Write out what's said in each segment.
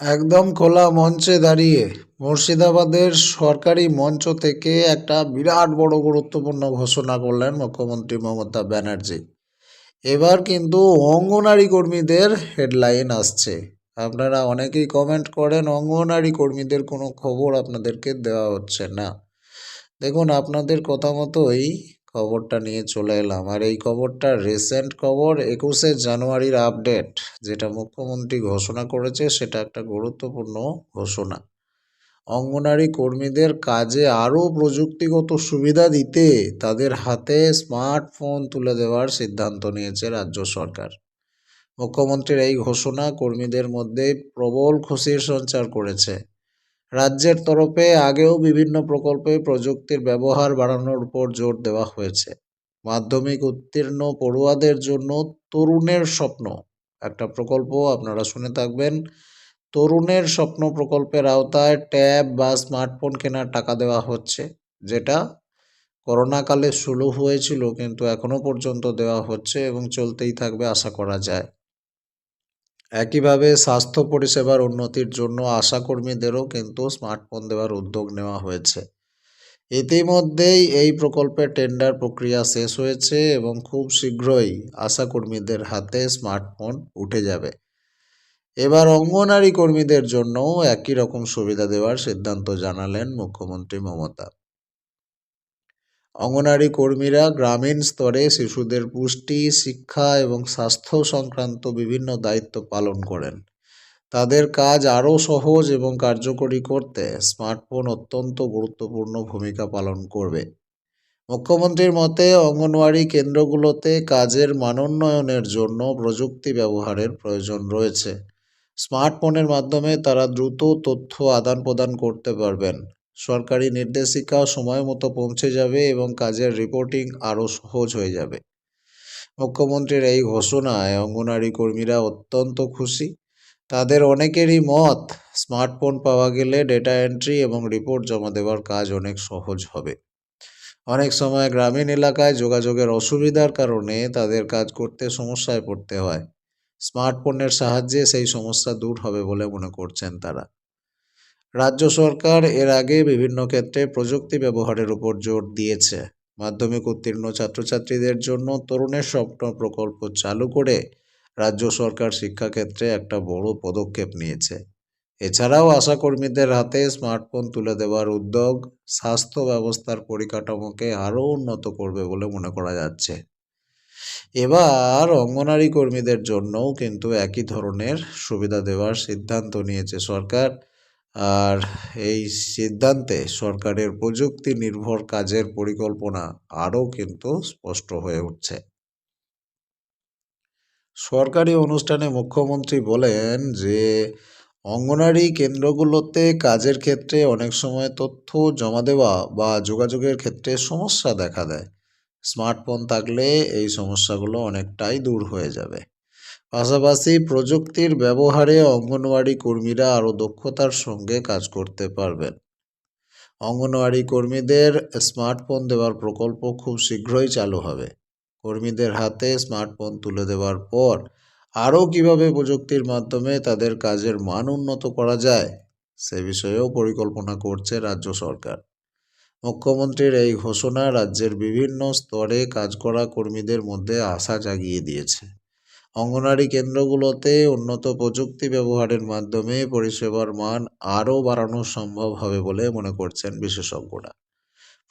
একদম খোলা মঞ্চে দাঁড়িয়ে মুর্শিদাবাদের সরকারি মঞ্চ থেকে একটা বিরাট বড় গুরুত্বপূর্ণ ঘোষণা করলেন মুখ্যমন্ত্রী মমতা ব্যানার্জি। এবার কিন্তু অঙ্গনারী কর্মীদের হেডলাইন আসছে। আপনারা অনেকেই কমেন্ট করেন, অঙ্গনারী কর্মীদের কোনো খবর আপনাদেরকে দেওয়া হচ্ছে না। দেখুন, আপনাদের কথা মতোই খবরটা নিয়ে চলে এলাম। আর এই খবরটা রিসেন্ট খবর, একুশে জানুয়ারির আপডেট যেটা মুখ্যমন্ত্রী ঘোষণা করেছে, সেটা একটা গুরুত্বপূর্ণ ঘোষণা। অঙ্গনারী কর্মীদের কাজে আরও প্রযুক্তিগত সুবিধা দিতে তাদের হাতে স্মার্টফোন তুলে দেওয়ার সিদ্ধান্ত নিয়েছে রাজ্য সরকার। মুখ্যমন্ত্রীর এই ঘোষণা কর্মীদের মধ্যে প্রবল খুশির সঞ্চার করেছে। রাজ্যের তরফে আগেও বিভিন্ন প্রকল্পে প্রযুক্তির ব্যবহার বাড়ানোর উপর জোর দেওয়া হয়েছে। মাধ্যমিক উত্তীর্ণ পড়ুয়াদের জন্য তরুণের স্বপ্ন। একটা প্রকল্প আপনারা শুনে থাকবেন। তরুণের স্বপ্ন প্রকল্পের আওতায় ট্যাব বা স্মার্টফোন কেনার টাকা দেওয়া হচ্ছে, যেটা করোনাকালে শুরু হয়েছিল, কিন্তু এখনও পর্যন্ত দেওয়া হচ্ছে এবং চলতেই থাকবে আশা করা যায়। একইভাবে স্বাস্থ্য পরিষেবার উন্নতির জন্য আশাকর্মীদেরও কিন্তু স্মার্টফোন দেওয়ার উদ্যোগ নেওয়া হয়েছে। ইতিমধ্যেই এই প্রকল্পের টেন্ডার প্রক্রিয়া শেষ হয়েছে এবং খুব শীঘ্রই আশাকর্মীদের হাতে স্মার্টফোন উঠে যাবে। এবার অঙ্গনারী কর্মীদের জন্যও একই রকম সুবিধা দেওয়ার সিদ্ধান্ত জানালেন মুখ্যমন্ত্রী মমতা। অঙ্গনারী কর্মীরা গ্রামীণ স্তরে শিশুদের পুষ্টি, শিক্ষা এবং স্বাস্থ্য সংক্রান্ত বিভিন্ন দায়িত্ব পালন করেন। তাদের কাজ আরও সহজ এবং কার্যকরী করতে স্মার্টফোন অত্যন্ত গুরুত্বপূর্ণ ভূমিকা পালন করবে। মুখ্যমন্ত্রীর মতে, অঙ্গনওয়াড়ি কেন্দ্রগুলোতে কাজের মানোন্নয়নের জন্য প্রযুক্তি ব্যবহারের প্রয়োজন রয়েছে। স্মার্টফোনের মাধ্যমে তারা দ্রুত তথ্য আদান প্রদান করতে পারবেন। সরকারি নির্দেশিকা সময় মতো পৌঁছে যাবে এবং কাজের রিপোর্টিং আরও সহজ হয়ে যাবে। মুখ্যমন্ত্রীর এই ঘোষণায় অঙ্গনারী কর্মীরা অত্যন্ত খুশি। তাদের অনেকেরই মত, স্মার্টফোন পাওয়া গেলে ডেটা এন্ট্রি এবং রিপোর্ট জমা দেওয়ার কাজ অনেক সহজ হবে। অনেক সময় গ্রামীণ এলাকায় যোগাযোগের অসুবিধার কারণে তাদের কাজ করতে সমস্যায় পড়তে হয়। স্মার্টফোনের সাহায্যে সেই সমস্যা দূর হবে বলে মনে করছেন তারা। রাজ্য সরকার এর আগে বিভিন্ন ক্ষেত্রে প্রযুক্তি ব্যবহারের উপর জোর দিয়েছে। মাধ্যমিক উত্তীর্ণ ছাত্রছাত্রীদের জন্য তরুণের স্বপ্ন প্রকল্প চালু করে রাজ্য সরকার শিক্ষাক্ষেত্রে একটা বড় পদক্ষেপ নিয়েছে। এছাড়াও আশাকর্মীদের হাতে স্মার্টফোন তুলে দেওয়ার উদ্যোগ স্বাস্থ্য ব্যবস্থার পরিকাঠামোকে আরও উন্নত করবে বলে মনে করা যাচ্ছে। এবার অঙ্গনারী কর্মীদের জন্যও কিন্তু একই ধরনের সুবিধা দেওয়ার সিদ্ধান্ত নিয়েছে সরকার। আর এই সিদ্ধান্তে সরকারের প্রযুক্তি নির্ভর কাজের পরিকল্পনা আরও কিন্তু স্পষ্ট হয়ে উঠছে। সরকারি অনুষ্ঠানে মুখ্যমন্ত্রী বলেন যে, অঙ্গনারী কেন্দ্রগুলোতে কাজের ক্ষেত্রে অনেক সময় তথ্য জমা দেওয়া বা যোগাযোগের ক্ষেত্রে সমস্যা দেখা দেয়। স্মার্টফোন থাকলে এই সমস্যাগুলো অনেকটাই দূর হয়ে যাবে। পাশাপাশি প্রযুক্তির ব্যবহারে অঙ্গনওয়াড়ি কর্মীরা আরও দক্ষতার সঙ্গে কাজ করতে পারবেন। অঙ্গনওয়াড়ি কর্মীদের স্মার্টফোন দেওয়ার প্রকল্প খুব শীঘ্রই চালু হবে। কর্মীদের হাতে স্মার্টফোন তুলে দেওয়ার পর আরও কীভাবে প্রযুক্তির মাধ্যমে তাদের কাজের মান উন্নত করা যায়, সে বিষয়েও পরিকল্পনা করছে রাজ্য সরকার। মুখ্যমন্ত্রীর এই ঘোষণা রাজ্যের বিভিন্ন স্তরে কাজ করা কর্মীদের মধ্যে আশা জাগিয়ে দিয়েছে। অঙ্গনারী কেন্দ্রগুলোতে উন্নত প্রযুক্তি ব্যবহারের মাধ্যমে পরিষেবার মান আরও বাড়ানো সম্ভব হবে বলে মনে করছেন বিশেষজ্ঞরা।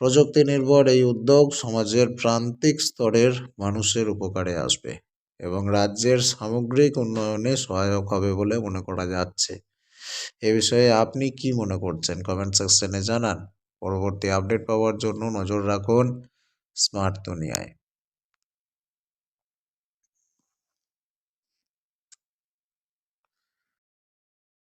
প্রযুক্তি নির্ভর এই উদ্যোগ সমাজের প্রান্তিক স্তরের মানুষের উপকারে আসবে এবং রাজ্যের সামগ্রিক উন্নয়নে সহায়ক হবে বলে মনে করা যাচ্ছে। এ বিষয়ে আপনি কি মনে করছেন? কমেন্ট সেকশনে জানান। পরবর্তী আপডেট পাওয়ার জন্য নজর রাখুন স্মার্ট দুনিয়ায়